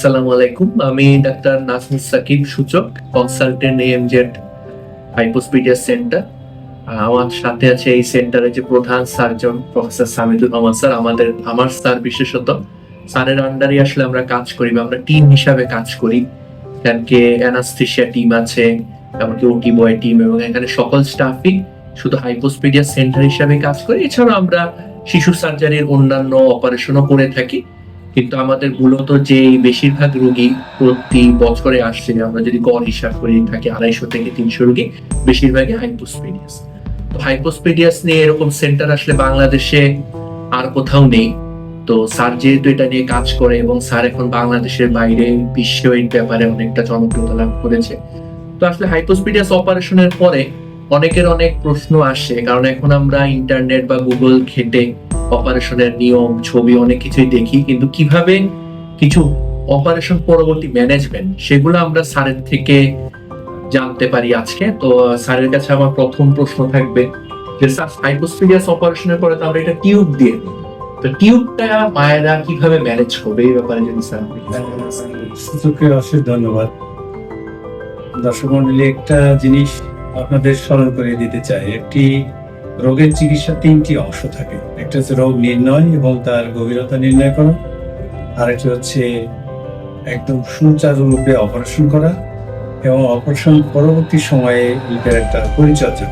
আসসালামু আলাইকুম। আমি ডাক্তার নাজমুস সাকিব, সূচক, কনসালটেন্ট এএমজেড হাইপোস্পিডিয়াস সেন্টার আমার সাথে আছে এই সেন্টারের যে প্রধান surgeon, professor Samidur Rahman sir, আমাদের, আমার স্যার বিশেষত। স্যারের আন্ডারে আসলে আমরা কাজ করি বা আমরা টিম হিসাবে কাজ করি। এখানকে টিম আছে, এমনকি ওটি বয় টিম এবং এখানে সকল স্টাফই শুধু হাইপোস্পিডিয়াস সেন্টার হিসাবে কাজ করে। এছাড়াও আমরা শিশু সার্জারির অন্যান্য অপারেশনও করে থাকি। কিন্তু আমাদের মূলত যে বেশিরভাগ রোগী প্রতি বছরে আসছে, আমরা যদি গড় হিসাব করি থাকি আড়াইশো থেকে তিনশো রোগী, বেশিরভাগই হাইপোস্পিডিয়াস তো হাইপোস্পিডিয়াস নিয়ে এরকম সেন্টার আসলে বাংলাদেশে আর কোথাও নেই। তো স্যার যেহেতু এটা নিয়ে কাজ করে এবং স্যার এখন বাংলাদেশের বাইরে বিশ্ব এই ব্যাপারে অনেকটা জনপ্রিয়তা লাভ করেছে। তো আসলে হাইপোস্পিডিয়াস অপারেশনের পরে অনেকের অনেক প্রশ্ন আসে, কারণ এখন আমরা ইন্টারনেট বা গুগল ঘেটে অপারেশনের নিয়ম, ছবি, অনেক কিছুই দেখি, কিন্তু কীভাবে কিছু অপারেশন পরবর্তী ম্যানেজমেন্ট, সেগুলো আমরা স্যারের থেকে জানতে পারি আজকে। তো স্যারের কাছে আমার প্রথম প্রশ্ন থাকবে যে, স্যার অপারেশনের পরে তো আমরা এটা টিউব দিয়ে দিই। তো টিউবটা মায়েরা কীভাবে ম্যানেজ করবে? এই ব্যাপারে যদি স্যার। সুযোগকে অশেষ ধন্যবাদ। দর্শক মন্ডলী, একটা জিনিস আপনাদের স্মরণ করে দিতে চাই। একটি রোগের চিকিৎসা তিনটি অংশ থাকে। একটা হচ্ছে রোগ নির্ণয় এবং তার গভীরতা নির্ণয় করা। আরেকটি হচ্ছে একদম সুচারুরূপে অপারেশন করা এবং অপারেশন পরবর্তী সময়ে এটার একটা পরিচর্যা।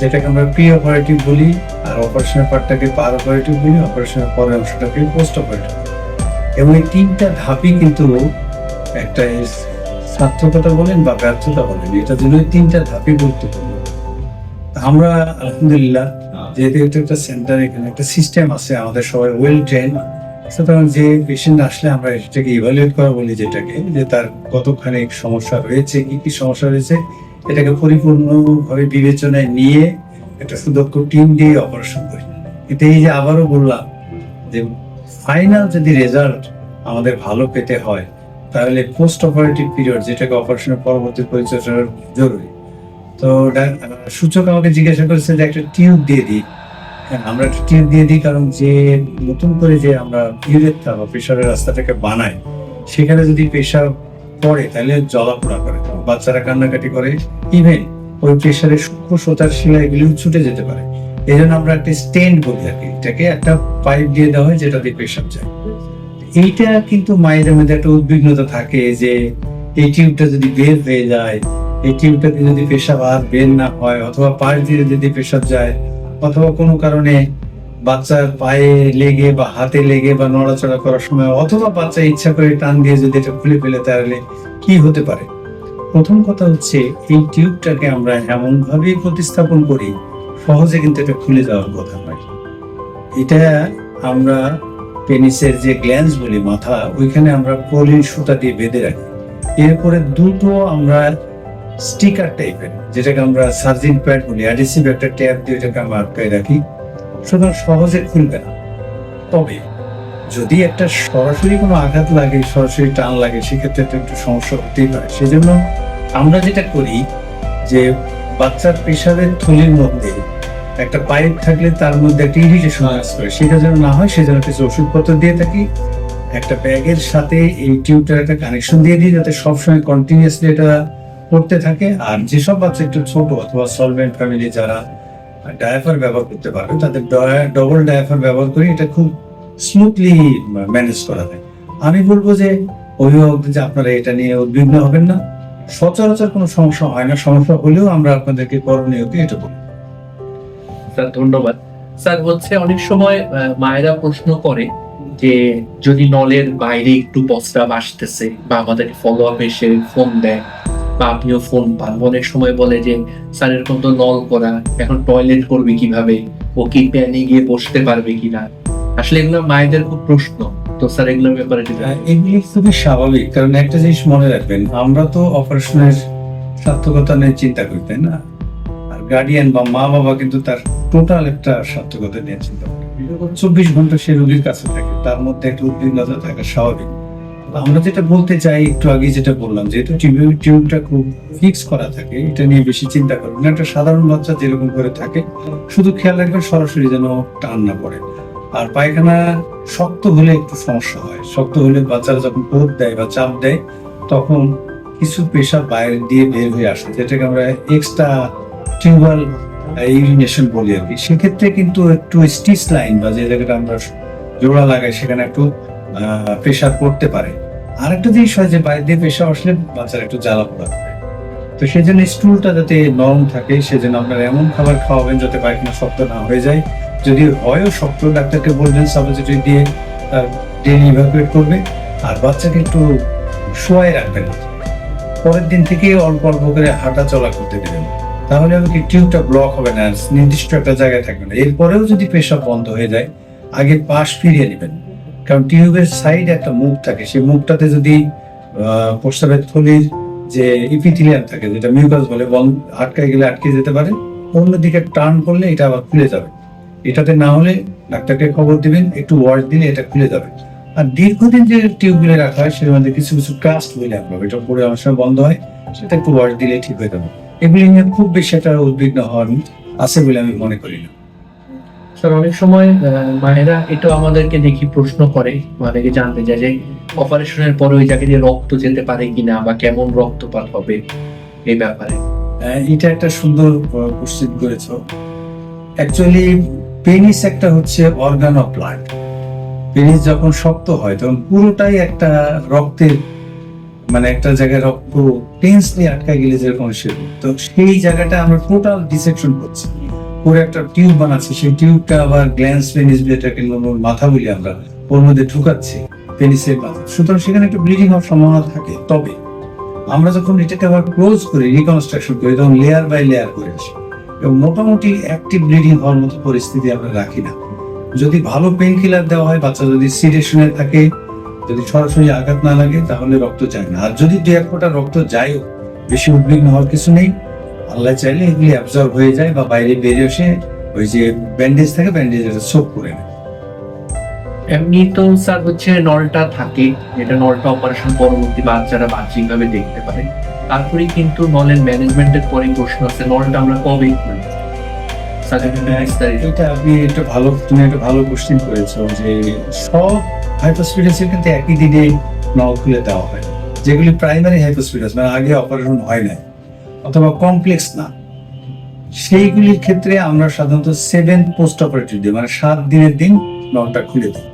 যেটাকে আমরা প্রি অপারেটিভ বলি আর অপারেশনের পার্টটাকে পার অপারেটিভ বলি অপারেশনের পরের অংশটাকে পোস্ট অপারেটিভ এবং এই তিনটা ধাপই কিন্তু একটা সার্থকতা বলেন বা ব্যর্থতা বলেন, এটা জন্য তিনটা ধাপই গুরুত্বপূর্ণ। আমরা, আলহামদুলিল্লাহ, যেহেতু একটা সেন্টার এখানে একটা সিস্টেম আছে, আমাদের সবাই ওয়েল ট্রেন সুতরাং যে পেশেন্ট আসলে আমরা এটাকে ইভালুয়েট করা বলি যেটাকে, যে তার কতখানি সমস্যা রয়েছে, কি কি সমস্যা রয়েছে, এটাকে পরিপূর্ণভাবে বিবেচনায় নিয়ে একটা সুদক্ষ টিম দিয়ে অপারেশন করি। কিন্তু এই যে আবারও বললাম, যে ফাইনাল যদি রেজাল্ট আমাদের ভালো পেতে হয়, তাহলে পোস্ট অপারেটিভ পিরিয়ড যেটাকে অপারেশনের পরবর্তী পরিচর্যা জরুরি। তো সূচক আমাকে জিজ্ঞাসা করেছে যে একটা টিউব দিয়ে দিই। হ্যাঁ আমরা একটা টিউব দিয়ে দিই কারণ যে নতুন করে যে আমরা ইউরেথা বা প্রেশারের রাস্তাটাকে বানাই সেখানে যদি প্রেশার পড়ে তাহলে জলাপোড়া করে। বাচ্চারা কান্নাকাটি করে ইভেন ওই প্রেশারের সূক্ষ্ম সোতার শিলা এগুলিও ছুটে যেতে পারে। এই জন্য আমরা একটা স্টেন্ড বলি আর কি এটাকে একটা পাইপ দিয়ে দেওয়া হয় যেটা দিয়ে পেশাব যায়। এইটা কিন্তু মায়েদের মধ্যে একটা উদ্বিগ্নতা থাকে যে এই টিউবটা যদি বের হয়ে যায় এই টিউবটা দিয়ে যদি পেশাব আর বের না হয়, অথবা পায়ে দিয়ে যদি পেশাব যায়, অথবা কোনো কারণে বাচ্চার পায়ে লেগে বা হাতে লেগে বা নড়াচড়া করার সময়, অথবা বাচ্চা ইচ্ছা করে টান দিয়ে যদি এটা খুলে ফেলে, তাহলে কি হতে পারে? প্রথম কথা হচ্ছে, এই টিউবটাকে আমরা এমন ভাবে প্রতিস্থাপন করি, সহজে কিন্তু এটা খুলে যাওয়ার কথা নয়। এটা আমরা পেনিসের যে গ্ল্যান্স বলি, মাথা, ওইখানে আমরা প্রোলিন সুতা দিয়ে বেঁধে রাখি। এরপরে দুটো আমরা স্টিকার টাইপের যেটাকে আমরা সার্জিন প্যাড বলি অ্যাডিসিভ একটা ট্যাপ দিয়ে এটাকে আমরা আটকায় রাখি। সুতরাং সহজে খুলবে না। তবে যদি একটা সরাসরি কোনো আঘাত লাগে, সরাসরি টান লাগে, সেক্ষেত্রে তো একটু সমস্যা হতেই পারে। সেজন্য আমরা যেটা করি যে বাচ্চার পেশাবের থলির মধ্যে একটা পাইপ থাকলে তার মধ্যে একটা ইরিটেশন কাজ করে। সেটা যেন না হয় সেজন্য কিছু ওষুধপত্র দিয়ে থাকি, একটা ব্যাগের সাথে এই টিউবটার একটা কানেকশন দিয়ে দিই, যাতে সবসময় কন্টিনিউসলি এটা করতে থাকে। আর যেসব বাচ্চা একটু ছোট অথবা সলভেন্ট ফ্যামিলি যারা ডায়াফার ব্যবহার করতে পারবে, তাদের ডবল ডায়াফার ব্যবহার করে এটা খুব স্মুথলি ম্যানেজ করা যায়। আমি বলব যে অভিভাবকদের যে আপনারা এটা নিয়ে উদ্বিগ্ন হবেন না। সচরাচর কোনো সমস্যা হয় না। সমস্যা হলেও আমরা আপনাদেরকে করণীয় কি এটা বলি। স্যার, ধন্যবাদ। স্যার, হচ্ছে অনেক সময় মায়েরা প্রশ্ন করে যে, যদি নলের বাইরে একটু প্রস্রাব আসতেছে বা আমাদের ফলো আপ এসে ফোন দেয় আপনিও ফোন পান। অনেক সময় বলে যে, স্যার, এরকম তো নল করা। এখন টয়লেট করবে কীভাবে? ও কি প্যানে গিয়ে বসতে পারবে কিনা? আসলে এগুলো মায়েদের খুব প্রশ্ন। তো স্যার, এগুলোর ব্যাপারে এগুলি খুবই স্বাভাবিক। কারণ একটা জিনিস মনে রাখবেন, আমরা তো অপারেশনের সার্থকতা নিয়ে চিন্তা করি, তাই না? আর গার্ডিয়ান বা মা বাবা কিন্তু তার টোটাল একটা সার্থকতা নিয়ে চিন্তা করে। চব্বিশ ঘণ্টা সে রোগীর কাছে থাকে। তার মধ্যে একটা উদ্বিগ্নতা থাকা স্বাভাবিক। আমরা যেটা বলতে চাই, একটু আগে যেটা বললাম যেহেতু টিউব টিউবটা খুব ফিক্স করা থাকে, এটা নিয়ে বেশি চিন্তা করবেন একটা সাধারণ বাচ্চা যেরকম করে থাকে, শুধু খেয়াল রাখবেন সরাসরি যেন টান না পড়ে। আর পায়খানা শক্ত হলে একটু সমস্যা হয়। শক্ত হলে বাচ্চারা যখন পোদ দেয় বা চাপ দেয়, তখন কিছু পেশা বাইরে দিয়ে বের হয়ে আসে, যেটাকে আমরা এক্সট্রা টিউবাল ইউরিনেশন বলি আর কি। সেক্ষেত্রে কিন্তু একটু স্টিচ লাইন বা যে জায়গাটা আমরা জোড়া লাগাই, সেখানে একটু প্রেশার পড়তে পারে। আরেকটা জিনিস হয় যে বাইরে দিয়ে পেশা আসলে বাচ্চারা একটু জ্বালা পোড়া করে তো সেই জন্য স্টুলটা যাতে নরম থাকে, সেজন্য আপনারা এমন খাবার খাওয়াবেন যাতে পায়খানা শক্ত না হয়ে যায়। যদি হয়ও শক্ত, ডাক্তারকে বলবেন সাবজেক্টিভ দিয়ে ডেলি ইভাকুয়েট করবে। আর বাচ্চাকে একটু শোয়াই রাখবেন। পরের দিন থেকে অল্প অল্প করে হাঁটা চলা করতে দেবেন। তাহলে আমাকে টিউবটা ব্লক হবে না, নির্দিষ্ট একটা জায়গায় থাকবে না। এরপরেও যদি পেশাব বন্ধ হয়ে যায়, আগে পাশ ফিরিয়ে নেবেন। কারণ টিউবের সাইডে একটা মুখ থাকে। সেই মুখটাতে যদি আহ, প্রস্রাবের থলির যে ইপিথিলিয়াম থাকে যেটা মিউকাস বলে বন্ধ আটকায় গেলে আটকে যেতে পারে অন্যদিকে টার্ন করলে এটা আবার খুলে যাবে। এটাতে না হলে ডাক্তারকে খবর দিবেন একটু ওয়াশ দিলে এটা খুলে যাবে। আর দীর্ঘদিন যে টিউবগুলো রাখা হয় সেটার মধ্যে কিছু কিছু কাস্ট বলে আমরা এটা পরে অনেক সময় বন্ধ হয় সেটা একটু ওয়াশ দিলে ঠিক হয়ে যাবে। এগুলি নিয়ে খুব বেশি একটা উদ্বিগ্ন হওয়ার আছে বলে আমি মনে করি না। স্যার, অনেক সময় মায়েরা এটাও আমাদেরকে দেখি প্রশ্ন করে আমাদেরকে জানতে চায় যে অপারেশনের পরে ওই জায়গায় দিয়ে রক্ত যেতে পারে কিনা বা কেমন রক্তপাত হবে এই ব্যাপারে? এটা একটা সুন্দর কোশ্চেন করেছ। অ্যাকচুয়ালি পেনিস একটা হচ্ছে অর্গান অফ ব্লাড পেনিস যখন শক্ত হয়, তখন পুরোটাই একটা রক্তের মানে একটা জায়গায় রক্ত টেন্সলি আটকায় গেলে যেরকম সেরকম। তো সেই জায়গাটা আমরা টোটাল ডিসেকশন করছি। পুরো একটা টিউব বানাচ্ছি, সেই টিউবটা আবার গ্ল্যান্স পেনিস মাথা বলি আমরা ওর মধ্যে ঢুকাচ্ছি, পেনিসের মাথা। সুতরাং সেখানে একটা ব্লিডিং হওয়ার সম্ভাবনা থাকে। তবে আমরা যখন এটাকে আবার ক্লোজ করি রিকনস্ট্রাকশন করি, তখন লেয়ার বাই লেয়ার করে আসি। এবং মোটামুটি অ্যাক্টিভ ব্লিডিং হওয়ার মতো পরিস্থিতি আমরা রাখি না। যদি ভালো পেন কিলার দেওয়া হয়, বাচ্চা যদি সিরিয়াসনে থাকে, যদি সরাসরি আঘাত না লাগে, তাহলে রক্ত যায় না। আর যদি দু এক ফোঁটা রক্ত যায়ও, বেশি উদ্বিগ্ন হওয়ার কিছু নেই। আল্লাহ চাইলে এগুলি অ্যাবজর্ব হয়ে যায় বা বাইরে বেরিয়ে এসে ওই যে ব্যান্ডেজ থাকে ব্যান্ডেজ সোপ করে নেয়। এমনি তো স্যার হচ্ছে নলটা থাকে যেটা নলটা অপারেশন পরবর্তী বাচ্চারা বাহ্যিকভাবে দেখতে পারে। তারপরে কিন্তু নলের ম্যানেজমেন্টের পরে প্রশ্ন আছে নলটা আমরা কবে খুলব? স্যার এটা আপনি একটা ভালো তুমি একটা ভালো কোশ্চেন করেছ যে সব হাইপোস্পিডাসের কিন্তু একই দিনে নল খুলে দেওয়া হয়। যেগুলি প্রাইমারি হাইপোস্পিডাস মানে আগে অপারেশন হয় নাই। অথবা কমপ্লেক্স না। সেইগুলির ক্ষেত্রে আমরা সাধারণত সেভেন পোস্ট অপারেটিভ দিই মানে সাত দিনের দিন নলটা খুলে দিই।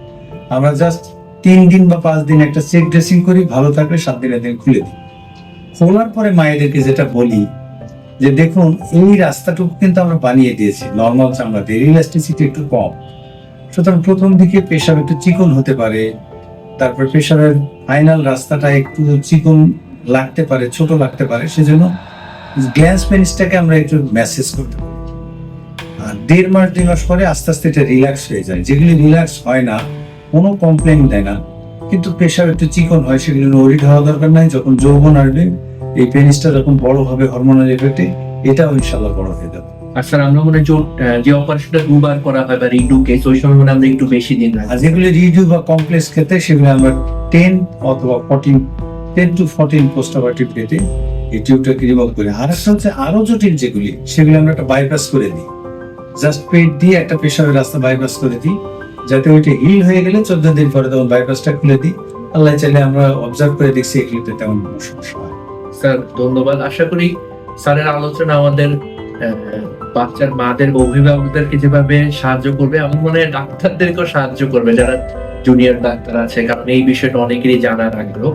আমরা জাস্ট তিন দিন বা পাঁচ দিন একটা চেক ড্রেসিং করি, ভালো থাকলে সাত দিনের দিন খুলে দিই। খোলার পরে মায়েদেরকে যেটা বলি, যে দেখুন, এই রাস্তাটুকু কিন্তু আমরা বানিয়ে দিয়েছি। নর্মাল চামড়া দিয়ে ইলাস্টিসিটি একটু কম। সুতরাং প্রথম দিকে পেশাব একটু চিকন হতে পারে, তারপর পেশাবের ফাইনাল রাস্তাটা একটু চিকন লাগতে পারে, ছোট লাগতে পারে, সেজন্য গ্ল্যান্স পেনিসটাকে আমরা একটু ম্যাসেজ করতে পারি। আর দেড় মাস দুই মাস পরে আস্তে আস্তে এটা রিল্যাক্স হয়ে যায়। যেগুলি রিল্যাক্স হয় না কোনো কমপ্লেন দেয় না। কিন্তু পেশাব একটু চিকন হয় সেগুলো ওরিড হওয়া দরকার নাই। যখন যৌবন আসবে এই পেনিসটা যখন বড় হবে হরমোনাল এফেক্টে এটাও ইনশাল্লাহ বড় হয়ে যাবে। আর স্যার আমরা মনে হয় যে- অপারেশনটা দুবার করা হয় বা রিডু কেস ওই সময় মনে আমরা একটু বেশি দিন আর যেগুলি রিডিউ বা কমপ্লেক্স ক্ষেত্রে সেগুলো আমরা টেন অথবা fourteen ten to fourteen post operative ডেটে রিমুভ করি। আর একটা হচ্ছে আরও জটিল যেগুলি, সেগুলো আমরা একটা বাইপাস করে দিই। জাস্ট দিয়ে একটা পেশাবের রাস্তা বাইপাস করে দিই, যাতে ওইটা হিল হয়ে গেলে চোদ্দ দিন পরে তখন বাইপাসটা খুলে দিই। আল্লাহ চাইলে আমরা অবজার্ভ করে দেখছি এগুলিতে তেমন কোনো সমস্যা হয় স্যার, ধন্যবাদ। আশা করি স্যারের আলোচনা আমাদের বাচ্চার মাদের অভিভাবকদেরকে যেভাবে সাহায্য করবে মনে হয় ডাক্তারদেরকেও সাহায্য করবে, যারা জুনিয়র ডাক্তার আছে, কারণ এই বিষয়টা অনেকেরই জানার আগ্রহ।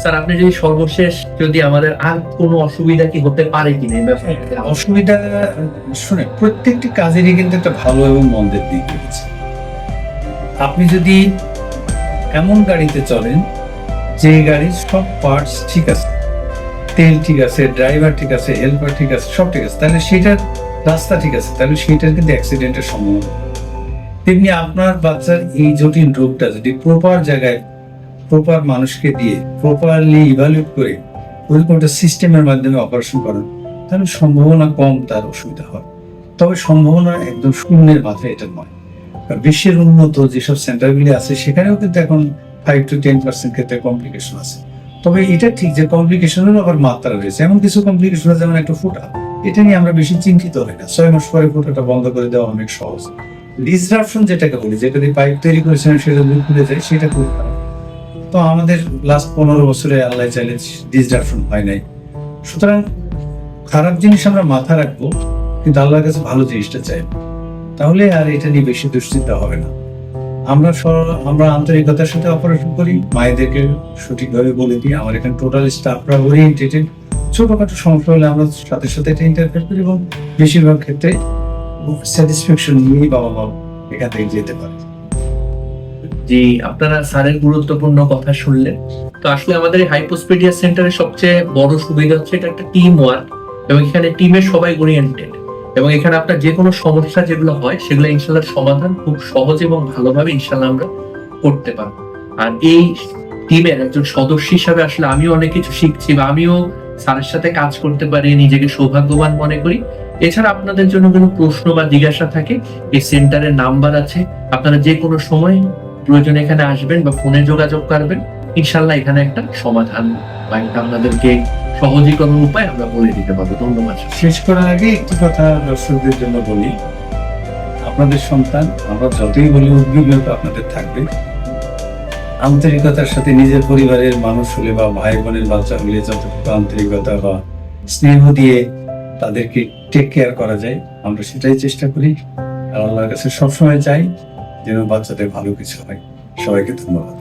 স্যার, আপনি যদি সর্বশেষ যদি আমাদের আর কোনো অসুবিধা কি হতে পারে এই অসুবিধা শুনে প্রত্যেকটি কাজেরই কিন্তু একটা ভালো এবং মন্দের দিক রয়েছে। আপনি যদি এমন গাড়িতে চলেন, যে গাড়ির সব পার্টস ঠিক আছে, তেল ঠিক আছে ড্রাইভার ঠিক আছে হেল্পার ঠিক আছে, সব ঠিক আছে, তাহলে সেটার রাস্তা ঠিক আছে, তাহলে সেটার কিন্তু অ্যাক্সিডেন্টের সম্ভাবনা। তেমনি আপনার বাচ্চার এই জটিল রোগটা যদি প্রপার জায়গায় প্রপার মানুষকে দিয়ে প্রপারলি ইভালুয়েট করে ওইরকম একটা সিস্টেমের মাধ্যমে অপারেশন করেন তাহলে সম্ভাবনা কম, তার অসুবিধা হয়। তবে সম্ভাবনা একদম শূন্যের মাথায় এটা নয়। বিশ্বের উন্নত যেসব সেন্টারগুলি আছে, সেখানেও কিন্তু এখন ফাইভ টু টেন পার্সেন্ট ক্ষেত্রে কমপ্লিকেশন আছে। তবে এটা ঠিক যে কমপ্লিকেশনেরও আবার মাত্রা রয়েছে। এমন কিছু কমপ্লিকেশন আছে, যেমন একটা ফোটা। এটা নিয়ে আমরা বেশি চিন্তিত হই না। ছয় মাস পরে ফোটাটা বন্ধ করে দেওয়া অনেক সহজ। ডিসরাপশন যেটাকে বলি, যেটা দিয়ে পাইপ তৈরি করেছিলাম, সেটা যদি খুলে যায়, সেটা খুব খারাপ। তো আমাদের লাস্ট পনেরো বছরে আল্লাহ চাইলে ডিসরাপশন হয় নাই। সুতরাং খারাপ জিনিস আমরা মাথা রাখব, কিন্তু আল্লাহর কাছে ভালো জিনিসটা চাইব তাহলে আর এটা নিয়ে বেশি দুশ্চিন্তা হবে না। আমরা আমরা আন্তরিকতার সাথে অপারেশন করি, মায়েদেরকে সঠিকভাবে বলে দিই। আমার এখানে টোটাল স্টাফরা ওরিয়েন্টেড ছোটখাটো সমস্যা হলে আমরা সাথে সাথে এটা ইন্টারফেয়ার করি এবং বেশিরভাগ ক্ষেত্রে স্যাটিসফ্যাকশন নিয়ে বাবা মা এখান থেকে যেতে পারে। জি আপনারা স্যারের গুরুত্বপূর্ণ কথা শুনলেন। তো আসলে আমাদের এই হাইপোস্পিডিয়া সেন্টারের সবচেয়ে বড় সুবিধা হচ্ছে এটা একটা টিম ওয়ার্ক এবং এখানে টিমের সবাই ওরিয়েন্টেড এবং এখানে আপনার যে কোনো সমস্যা যেগুলো হয়, সেগুলো ইনশাল্লাহ সমাধান খুব সহজ এবং ভালোভাবে ইনশাল্লাহ আমরা করতে পারব। আর এই টিমের একজন সদস্য হিসাবে আসলে আমিও অনেক কিছু শিখছি বা আমিও স্যারের সাথে কাজ করতে পারি, নিজেকে সৌভাগ্যবান মনে করি। এছাড়া আপনাদের জন্য কোনো প্রশ্ন বা জিজ্ঞাসা থাকে, এই সেন্টারের নাম্বার আছে। আপনারা যে কোনো সময় প্রয়োজনে এখানে আসবেন বা ফোনে যোগাযোগ করবেন ইনশাল্লাহ এখানে একটা সমাধান বা একটা আপনাদেরকে সহজীকরণ উপায় আমরা বলে দিতে পারব। ধন্যবাদ শেষ করার আগে একটি কথা দর্শকদের জন্য বলি। আপনাদের সন্তান, আমরা যতই বলি, উদ্বিগ্নতা আপনাদের থাকবে। আন্তরিকতার সাথে নিজের পরিবারের মানুষ হলে বা ভাই বোনের বাচ্চা হলে যতটুকু আন্তরিকতা বা স্নেহ দিয়ে তাদেরকে টেক কেয়ার করা যায়, আমরা সেটাই চেষ্টা করি। আল্লাহর কাছে সবসময় চাই যেন বাচ্চাদের ভালো কিছু হয়। সবাইকে ধন্যবাদ।